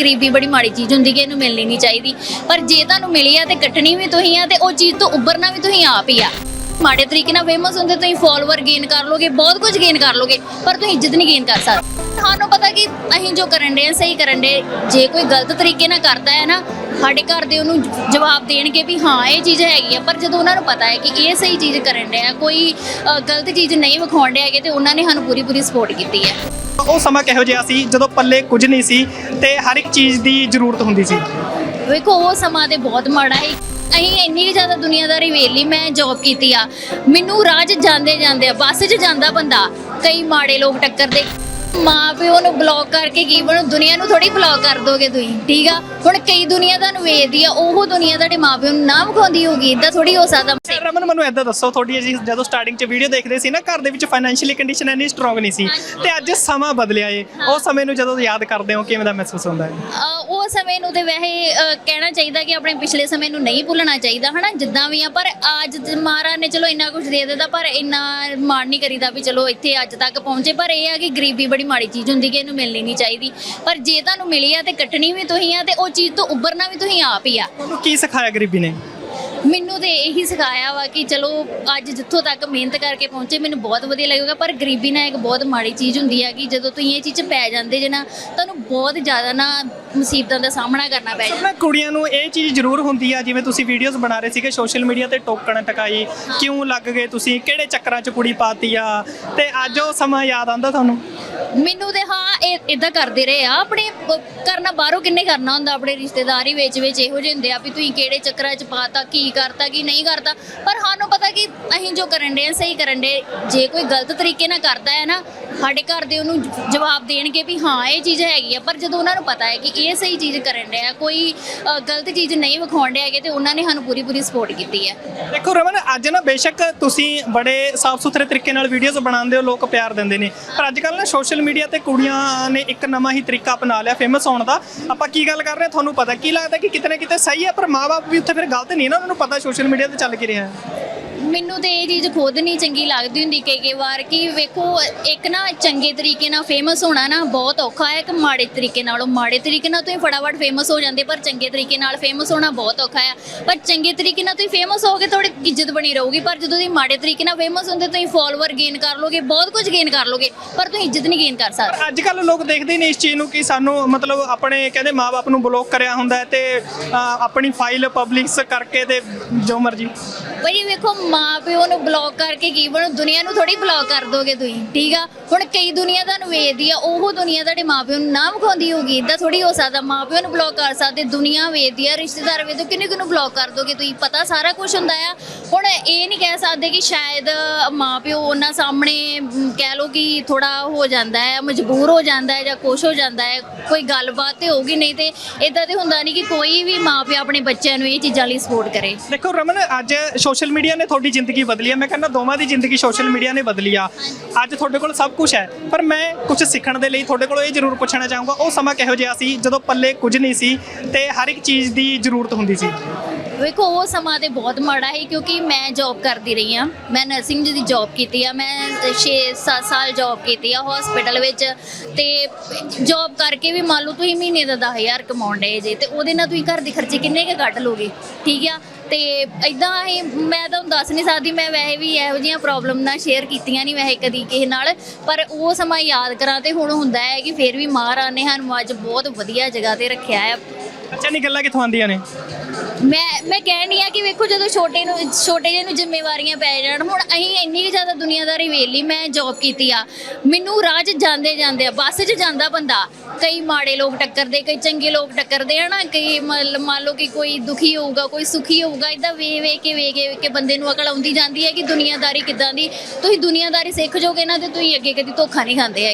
ਗਰੀਬੀ ਬੜੀ ਮਾੜੀ ਚੀਜ਼ ਹੁੰਦੀ ਕਿ ਇਹਨੂੰ ਮਿਲਣੀ ਨਹੀਂ ਚਾਹੀਦੀ। ਪਰ ਜੇ ਤੁਹਾਨੂੰ ਮਿਲੀ ਆ ਤੇ ਕੱਟਣੀ ਵੀ ਤੁਸੀਂ ਆ ਤੇ ਉਹ ਚੀਜ਼ ਤੋਂ ਉੱਭਰਨਾ ਵੀ ਤੁਸੀਂ ਆਪ ਹੀ ਆ। ਮਾੜੇ ਤਰੀਕੇ ਨਾਲ ਫੇਮਸ ਹੁੰਦੇ ਤੁਸੀਂ ਫਾਲੋਅਰ ਗੇਨ ਕਰ ਲੋਗੇ ਬਹੁਤ ਕੁਝ ਗੇਨ ਕਰ ਲੋਗੇ ਪਰ ਤੁਸੀਂ ਇੱਜ਼ਤ ਨਹੀਂ ਗੇਨ ਕਰ ਸਕਦੇ। ਸਾਨੂੰ ਪਤਾ ਕਿ ਅਸੀਂ ਜੋ ਕਰਨ ਦੇ ਆ ਸਹੀ ਕਰਨ ਦੇ ਜੇ ਕੋਈ ਗਲਤ ਤਰੀਕੇ ਨਾਲ ਕਰਦਾ ਹੈ ਨਾ ਸਾਡੇ ਘਰ ਦੇ ਉਹਨੂੰ ਜਵਾਬ ਦੇਣਗੇ ਵੀ ਹਾਂ ਇਹ ਚੀਜ਼ ਹੈਗੀ ਆ ਪਰ ਜਦੋਂ ਉਹਨਾਂ ਨੂੰ ਪਤਾ ਹੈ ਕਿ ਇਹ ਸਹੀ ਚੀਜ਼ ਕਰਨ ਦੇ ਆ ਕੋਈ ਗਲਤ ਚੀਜ਼ ਨਹੀਂ ਵਿਖਾਉਣ ਦੇ ਹੈਗੇ ਤੇ ਉਹਨਾਂ ਨੇ ਸਾਨੂੰ ਪੂਰੀ ਪੂਰੀ ਸਪੋਰਟ ਕੀਤੀ ਹੈ। ਉਹ ਸਮਾਂ ਕਿਹੋ ਜਿਹਾ ਸੀ ਜਦੋਂ ਪੱਲੇ ਕੁਝ ਨਹੀਂ ਸੀ ਤੇ ਹਰ ਇੱਕ ਚੀਜ਼ ਦੀ ਜ਼ਰੂਰਤ ਹੁੰਦੀ ਸੀ? ਵੇਖੋ ਉਹ ਸਮਾਂ ਤੇ ਬਹੁਤ ਮਾੜਾ ਹੈ ਅਸੀਂ ਇੰਨੀ ਕੁ ਜ਼ਿਆਦਾ ਦੁਨੀਆਦਾਰੀ ਵੇਖ ਮੈਂ ਜੌਬ ਕੀਤੀ ਆ। ਮੈਨੂੰ ਰਾਹ 'ਚ ਜਾਂਦੇ ਜਾਂਦੇ ਆ, ਬੱਸ 'ਚ ਜਾਂਦਾ ਬੰਦਾ, ਕਈ ਮਾੜੇ ਲੋਕ ਟੱਕਰਦੇ। ਮਾਂ ਪਿਓ ਨੂੰ ਬਲੌਕ ਕਰਕੇ ਕੀ ਬਣੂ? ਦੁਨੀਆ ਨੂੰ ਥੋੜੀ ਬਲੌਕ ਕਰ ਦੋਗੇ ਤੁਸੀਂ ਠੀਕ ਆ? ਹੁਣ ਕਈ ਦੁਨੀਆ ਤੁਹਾਨੂੰ ਵੇਖਦੀ ਆ ਉਹ ਦੁਨੀਆ ਤੁਹਾਡੇ ਮਾਂ ਪਿਓ ਨੂੰ ਨਾ ਵਿਖਾਉਂਦੀ ਹੋਗੀ ਇਦਾਂ ਥੋੜੀ ਹੋ ਸਕਦਾ। ਰਮਨ ਮੈਨੂੰ ਐਦਾਂ ਦੱਸੋ ਤੁਹਾਡੀ ਅਸੀਂ ਜਦੋਂ ਸਟਾਰਟਿੰਗ 'ਚ ਵੀਡੀਓ ਦੇਖਦੇ ਸੀ ਨਾ ਘਰ ਦੇ ਵਿੱਚ ਫਾਈਨੈਂਸ਼ੀਅਲੀ ਕੰਡੀਸ਼ਨ ਇੰਨੀ ਸਟਰੋਂਗ ਨਹੀਂ ਸੀ ਤੇ ਅੱਜ ਸਮਾਂ ਬਦਲਿਆ ਏ। ਉਹ ਸਮੇਂ ਨੂੰ ਜਦੋਂ ਯਾਦ ਕਰਦੇ ਹੋ ਕਿਵੇਂ ਦਾ ਮਹਿਸੂਸ ਹੁੰਦਾ ਹੈ? ਉਹ ਸਮੇਂ ਨੂੰ ਤੇ ਵੈਸੇ ਕਹਿਣਾ ਚਾਹੀਦਾ ਕਿ ਆਪਣੇ ਪਿਛਲੇ ਸਮੇਂ ਨੂੰ ਨਹੀਂ ਭੁੱਲਣਾ ਚਾਹੀਦਾ ਹਨਾ? ਜਿੱਦਾਂ ਵੀ ਆ ਪਰ ਅੱਜ ਜ- ਮਹਾਰਾਜ ਨੇ ਚਲੋ ਇੰਨਾ ਕੁਝ ਦੇ ਦਿੱਤਾ ਪਰ ਇੰਨਾ ਮਾਣ ਨਹੀਂ ਕਰੀਦਾ ਵੀ ਚਲੋ ਇੱਥੇ ਅੱਜ ਤੱਕ ਪਹੁੰਚੇ ਪਰ ਇਹ ਆ ਕਿ ਗਰੀਬੀ ਬੜੀ ਮਾੜੀ ਚੀਜ਼ ਹੁੰਦੀ ਕਿ ਇਹਨੂੰ ਮਿਲਣੀ ਨਹੀਂ ਚਾਹੀਦੀ। ਪਰ ਜੇ ਤੁਹਾਨੂੰ ਮਿਲੀ ਆ ਤੇ ਕੱਟਣੀ ਵੀ ਤੁਸੀਂ ਆ ਤੇ ਉਹ ਚੀਜ਼ ਤੋਂ ਉੱਭਰਨਾ ਵੀ ਤੁਸੀਂ ਆਪ ਹੀ ਆ। ਤੁਹਾਨੂੰ ਕੀ ਸਿਖਾਇਆ ਗਰੀਬੀ ਨੇ? ਮੈਨੂੰ ਤੇ ਇਹੀ ਸਿਖਾਇਆ ਵਾ ਕਿ ਚਲੋ ਅੱਜ ਜਿੱਥੋਂ ਤੱਕ ਮਿਹਨਤ ਕਰਕੇ ਪਹੁੰਚੇ ਮੈਨੂੰ ਬਹੁਤ ਵਧੀਆ ਲੱਗੇਗਾ। ਪਰ ਗਰੀਬੀ ਨਾ ਇੱਕ ਬਹੁਤ ਮਾੜੀ ਚੀਜ਼ ਹੁੰਦੀ ਹੈ ਕਿ ਜਦੋਂ ਤੁਸੀਂ ਇਹ ਚੀਜ਼ 'ਚ ਪੈ ਜਾਂਦੇ ਜੇ ਨਾ ਤੁਹਾਨੂੰ ਬਹੁਤ ਜ਼ਿਆਦਾ ਨਾ ਮੁਸੀਬਤਾਂ ਦਾ ਸਾਹਮਣਾ ਕਰਨਾ ਪੈ ਜਾਂਦਾ। ਕੁੜੀਆਂ ਨੂੰ ਇਹ ਚੀਜ਼ ਜ਼ਰੂਰ ਹੁੰਦੀ ਆ ਜਿਵੇਂ ਤੁਸੀਂ ਵੀਡੀਓਜ਼ ਬਣਾ ਰਹੇ ਸੀਗੇ ਸੋਸ਼ਲ ਮੀਡੀਆ ਤੇ ਟੋਕਣ ਟਕਾਈ ਕਿਉਂ ਲੱਗ ਗਏ ਤੁਸੀਂ? ਕਿਹੜੇ ਚੱਕਰਾਂ 'ਚ ਕੁੜੀ ਪਾਤੀ ਆ? ਤੇ ਅੱਜ ਉਹ ਸਮਾਂ ਯਾਦ ਆਉਂਦਾ ਤੁਹਾਨੂੰ? ਮੈਨੂੰ ਤੇ ਹਾਂ, ਇਹ ਇਦਾਂ ਕਰਦੇ ਰਹੇ ਆ। ਆਪਣੇ ਕਰਨਾ, ਬਾਹਰੋਂ ਕਿੰਨੇ ਕਰਨਾ ਹੁੰਦਾ ਆਪਣੇ ਰਿਸ਼ਤੇਦਾਰੀ ਵਿੱਚ ਵਿੱਚ ਇਹੋ ਜਿਹੇ ਹੁੰਦੇ ਆ ਵੀ ਤੁਸੀਂ ਕਿਹੜੇ ਚੱਕਰਾਂ 'ਚ ਪਾਤਾ, ਕੀ ਕਰਤਾ, ਕੀ ਨਹੀਂ ਕਰਤਾ। ਪਰ ਸਾਨੂੰ ਪਤਾ ਕਿ ਅਸੀਂ ਜੋ ਕਰਨ ਦੇ ਆ, ਸਹੀ ਕਰਨ ਦੇ ਜੇ ਕੋਈ ਗਲਤ ਤਰੀਕੇ ਨਾਲ ਕਰਦਾ ਹੈ ਨਾ ਸਾਡੇ ਘਰ ਦੇ ਉਹਨੂੰ ਜਵਾਬ ਦੇਣਗੇ ਵੀ ਹਾਂ, ਇਹ ਚੀਜ਼ ਹੈਗੀ ਆ, ਪਰ ਜਦੋਂ ਉਹਨਾਂ ਨੂੰ ਪਤਾ ਹੈ ਕਿ ਇਹ ਸਹੀ ਚੀਜ਼ ਕਰਨ ਦੇ ਕੋਈ ਗਲਤ ਚੀਜ਼ ਨਹੀਂ ਵਿਖਾਉਣ ਦੇ ਹੈਗੇ ਤੇ ਉਹਨਾਂ ਨੇ ਸਾਨੂੰ ਪੂਰੀ ਪੂਰੀ ਸਪੋਰਟ ਕੀਤੀ ਹੈ। ਦੇਖੋ ਰਮਨ, ਅੱਜ ਨਾ ਬੇਸ਼ੱਕ ਤੁਸੀਂ ਬੜੇ ਸਾਫ਼ ਸੁਥਰੇ ਤਰੀਕੇ ਨਾਲ ਵੀਡੀਓਜ਼ ਬਣਾਉਂਦੇ ਹੋ, ਲੋਕ ਪਿਆਰ ਦਿੰਦੇ ਨੇ। ਪਰ ਅੱਜ ਕੱਲ ਨਾ ਸੋਸ਼ਲ ਮੀਡੀਆ ਤੇ ਕੁੜੀਆਂ ਨੇ ਇੱਕ ਨਵਾਂ ਹੀ ਤਰੀਕਾ ਅਪਣਾ ਲਿਆ ਫੇਮਸ ਹੋਣ ਦਾ। ਆਪਾਂ ਕੀ ਗੱਲ ਕਰ ਰਹੇ ਤੁਹਾਨੂੰ ਪਤਾ ਕੀ ਲੱਗਦਾ ਕਿ ਕਿਤੇ ਨਾ ਕਿਤੇ ਸਹੀ ਹੈ, ਪਰ ਮਾਪੇ ਵੀ ਉੱਥੇ ਫਿਰ ਗਲਤ ਨਹੀਂ ਨਾ, ਉਹਨਾਂ ਨੂੰ ਪਤਾ ਸੋਸ਼ਲ ਮੀਡੀਆ ਤੇ ਚੱਲ ਕੀ ਰਿਹਾ ਹੈ। ਮੈਨੂੰ ਤੇ ਇਹ ਚੀਜ਼ ਖੁਦ ਨਹੀਂ ਚੰਗੀ ਲੱਗਦੀ ਹੁੰਦੀ ਕਈ ਕਈ ਵਾਰ ਕਿ ਵੇਖੋ, ਇੱਕ ਨਾ ਚੰਗੇ ਤਰੀਕੇ ਨਾਲ ਫੇਮਸ ਹੋਣਾ ਨਾ ਬਹੁਤ ਔਖਾ ਹੈ, ਇੱਕ ਮਾੜੇ ਤਰੀਕੇ ਨਾਲੋਂ। ਮਾੜੇ ਤਰੀਕੇ ਨਾਲ ਤੁਸੀਂ ਫਟਾਫਟ ਫੇਮਸ ਹੋ ਜਾਂਦੇ, ਪਰ ਚੰਗੇ ਤਰੀਕੇ ਨਾਲ ਫੇਮਸ ਹੋਣਾ ਬਹੁਤ ਔਖਾ ਹੈ। ਪਰ ਚੰਗੇ ਤਰੀਕੇ ਨਾਲ ਤੁਸੀਂ ਫੇਮਸ ਹੋਗੇ ਤੁਹਾਡੀ ਇੱਜ਼ਤ ਬਣੀ ਰਹੂਗੀ। ਪਰ ਜਦੋਂ ਤੁਸੀਂ ਮਾੜੇ ਤਰੀਕੇ ਨਾਲ ਫੇਮਸ ਹੁੰਦੇ, ਤੁਸੀਂ ਫਾਲੋਅਰ ਗੇਨ ਕਰ ਲੋਗੇ, ਬਹੁਤ ਕੁਝ ਗੇਨ ਕਰ ਲੋਗੇ, ਪਰ ਤੁਸੀਂ ਇੱਜ਼ਤ ਨਹੀਂ ਗੇਨ ਕਰ ਸਕਦੇ। ਅੱਜ ਕੱਲ ਲੋਕ ਦੇਖਦੇ ਨੇ ਇਸ ਚੀਜ਼ ਨੂੰ ਕਿ ਸਾਨੂੰ ਮਤਲਬ ਆਪਣੇ ਕਹਿੰਦੇ ਮਾਪੇ ਨੂੰ ਬਲੌਕ ਕਰਿਆ ਹੁੰਦਾ ਤੇ ਆਪਣੀ ਫਾਈਲ ਪਬਲਿਕਸ ਕਰਕੇ ਤੇ ਜੋ ਮਰਜ਼ੀ। ਭਾਈ ਵੇਖੋ, ਮਾਂ ਪਿਓ ਨੂੰ ਬਲੌਕ ਕਰਕੇ ਕੀ ਬਣੂ? ਦੁਨੀਆ ਨੂੰ ਥੋੜੀ ਬਲੌਕ ਕਰ ਦੋਗੇ ਤੁਸੀਂ, ਠੀਕ ਆ? ਹੁਣ ਕਈ ਦੁਨੀਆ ਤੁਹਾਨੂੰ ਵੇਖਦੀ ਆ, ਉਹ ਦੁਨੀਆ ਤੁਹਾਡੇ ਮਾਂ ਪਿਓ ਨੂੰ ਨਾ ਵਿਖਾਉਂਦੀ ਹੋਗੀ ਇਦਾਂ ਥੋੜੀ ਹੋ ਸਕਦਾ, ਮਾਂ ਪਿਓ ਨੂੰ ਬਲੌਕ ਕਰ ਸਕਦੇ, ਦੁਨੀਆ ਵੇਖਦੀ ਆ, ਰਿਸ਼ਤੇਦਾਰ ਵੇਖਦੇ, ਕਿੰਨੇ ਕਿਨੂੰ ਬਲੌਕ ਕਰ ਦੋਗੇ ਤੁਸੀਂ? ਪਤਾ ਸਾਰਾ ਕੁਝ ਹੁੰਦਾ ਆ। ਹੁਣ ਇਹ ਨਹੀਂ ਕਹਿ ਸਕਦੇ ਕਿ ਸ਼ਾਇਦ ਮਾਂ ਪਿਓ ਉਹਨਾਂ ਸਾਹਮਣੇ ਕਹਿ ਲੋ ਕਿ ਥੋੜਾ ਹੋ ਜਾਂਦਾ ਹੈ, ਮਜਬੂਰ ਹੋ ਜਾਂਦਾ ਹੈ ਜਾਂ ਕੁਛ ਹੋ ਜਾਂਦਾ ਹੈ, ਕੋਈ ਗੱਲਬਾਤ ਤੇ ਹੋਗੀ ਨਹੀਂ ਤੇ ਇਦਾਂ ਤੇ ਹੁੰਦਾ ਨਹੀਂ ਕਿ ਕੋਈ ਵੀ ਮਾਂ ਪਿਓ ਆਪਣੇ ਬੱਚਿਆਂ ਨੂੰ ਇਹ ਚੀਜ਼ਾਂ ਲਈ ਸਪੋਰਟ ਕਰੇ। ਦੇਖੋ ਰਮਨ, ਅੱਜ ਸੋਸ਼ਲ ਮੀਡੀਆ ਨੇ ਤੁਹਾਡੀ ਜ਼ਿੰਦਗੀ ਬਦਲੀ ਹੈ। ਮੈਂ ਕਹਿੰਦਾ ਦੋਵਾਂ ਦੀ ਜ਼ਿੰਦਗੀ ਸੋਸ਼ਲ ਮੀਡੀਆ ਨੇ ਬਦਲੀ ਆ। ਅੱਜ ਤੁਹਾਡੇ ਕੋਲ ਸਭ ਕੁਝ ਹੈ। ਪਰ ਮੈਂ ਕੁਝ ਸਿੱਖਣ ਦੇ ਲਈ ਤੁਹਾਡੇ ਕੋਲੋਂ ਇਹ ਜ਼ਰੂਰ ਪੁੱਛਣਾ ਚਾਹੂੰਗਾ ਉਹ ਸਮਾਂ ਕਿਹੋ ਜਿਹਾ ਸੀ ਜਦੋਂ ਪੱਲੇ ਕੁਝ ਨਹੀਂ ਸੀ ਤੇ ਹਰ ਇੱਕ ਚੀਜ਼ ਦੀ ਜ਼ਰੂਰਤ ਹੁੰਦੀ ਸੀ? ਵੇਖੋ, ਉਹ ਸਮਾਂ ਤੇ ਬਹੁਤ ਮਾੜਾ ਸੀ ਕਿਉਂਕਿ ਮੈਂ ਜੌਬ ਕਰਦੀ ਰਹੀ ਆ ਮੈਂ ਨਰਸਿੰਗ ਦੀ ਜੌਬ ਕੀਤੀ ਆ, ਮੈਂ 6-7 ਸਾਲ ਜੌਬ ਕੀਤੀ ਆ ਹਸਪੀਟਲ ਵਿੱਚ ਤੇ ਜੌਬ ਕਰਕੇ ਵੀ ਮੰਨ ਲਓ ਤੁਸੀਂ ਮਹੀਨੇ ਦਾ 10000 ਕਮਾਉਣ ਡਏ ਜੇ ਤੇ ਉਹਦੇ ਨਾਲ ਤੁਸੀਂ ਘਰ ਦੇ ਖਰਚੇ ਕਿੰਨੇ ਕੁ ਕੱਢ ਲੋਗੇ ਠੀਕ ਆ? ਤੇ ਇਦਾਂ ਹੀ ਮੈਂ ਤੁਹਾਨੂੰ ਦੱਸ ਨਹੀਂ ਸਕਦੀ, ਮੈਂ ਵੈਸੇ ਵੀ ਇਹੋ ਜਿਹੀਆਂ ਪ੍ਰੋਬਲਮ ਨਾਲ ਸ਼ੇਅਰ ਕੀਤੀਆਂ ਨਹੀਂ ਵੈਸੇ ਕਦੀ ਕਿਸੇ ਨਾਲ, ਪਰ ਉਹ ਸਮਾਂ ਯਾਦ ਕਰਾਂ ਤੇ ਹੁਣ ਹੁੰਦਾ ਹੈ ਕਿ ਫਿਰ ਵੀ ਮਹਾਰਾਜ ਨੇ ਸਾਨੂੰ ਅੱਜ ਬਹੁਤ ਵਧੀਆ ਜਗ੍ਹਾ ਤੇ ਰੱਖਿਆ ਹੈ ਅੱਛਾ ਨਹੀਂ ਗੱਲਾਂ ਕਿੱਥੋਂ ਆਉਂਦੀਆਂ ਨੇ? ਮੈਂ ਮੈਂ ਕਹਿਣੀ ਆ ਕਿ ਵੇਖੋ ਜਦੋਂ ਛੋਟੇ ਨੂੰ, ਛੋਟੇ ਜਿਹੇ ਨੂੰ ਜ਼ਿੰਮੇਵਾਰੀਆਂ ਪੈ ਜਾਣ, ਹੁਣ ਅਸੀਂ ਇੰਨੀ ਜ਼ਿਆਦਾ ਦੁਨੀਆਦਾਰੀ ਵੇਖ ਲਈ, ਮੈਂ ਜੌਬ ਕੀਤੀ ਆ। ਮੈਨੂੰ ਰਾਹ 'ਚ ਜਾਂਦੇ ਜਾਂਦੇ ਆ, ਬੱਸ 'ਚ ਜਾਂਦਾ ਬੰਦਾ, ਕਈ ਮਾੜੇ ਲੋਕ ਟੱਕਰਦੇ, ਕਈ ਚੰਗੇ ਲੋਕ ਟੱਕਰਦੇ, ਹਨਾ, ਕਈ ਮਤਲਬ ਮੰਨ ਲਓ ਕਿ ਕੋਈ ਦੁਖੀ ਹੋਊਗਾ, ਕੋਈ ਸੁਖੀ ਹੋਊਗਾ ਇਦਾਂ ਵੇ ਵੇ ਕੇ ਵੇ ਕੇ, ਵੇਖ ਕੇ ਬੰਦੇ ਨੂੰ ਅਕਲ ਆਉਂਦੀ ਜਾਂਦੀ ਹੈ ਕਿ ਦੁਨੀਆਦਾਰੀ ਕਿੱਦਾਂ ਦੀ, ਤੁਸੀਂ ਦੁਨੀਆਦਾਰੀ ਸਿੱਖ ਜਾਓਗੇ ਨਾ, ਤੇ ਤੁਸੀਂ ਅੱਗੇ ਕਦੀ ਧੋਖਾ ਨਹੀਂ ਖਾਂਦੇ ਹੈਗੇ।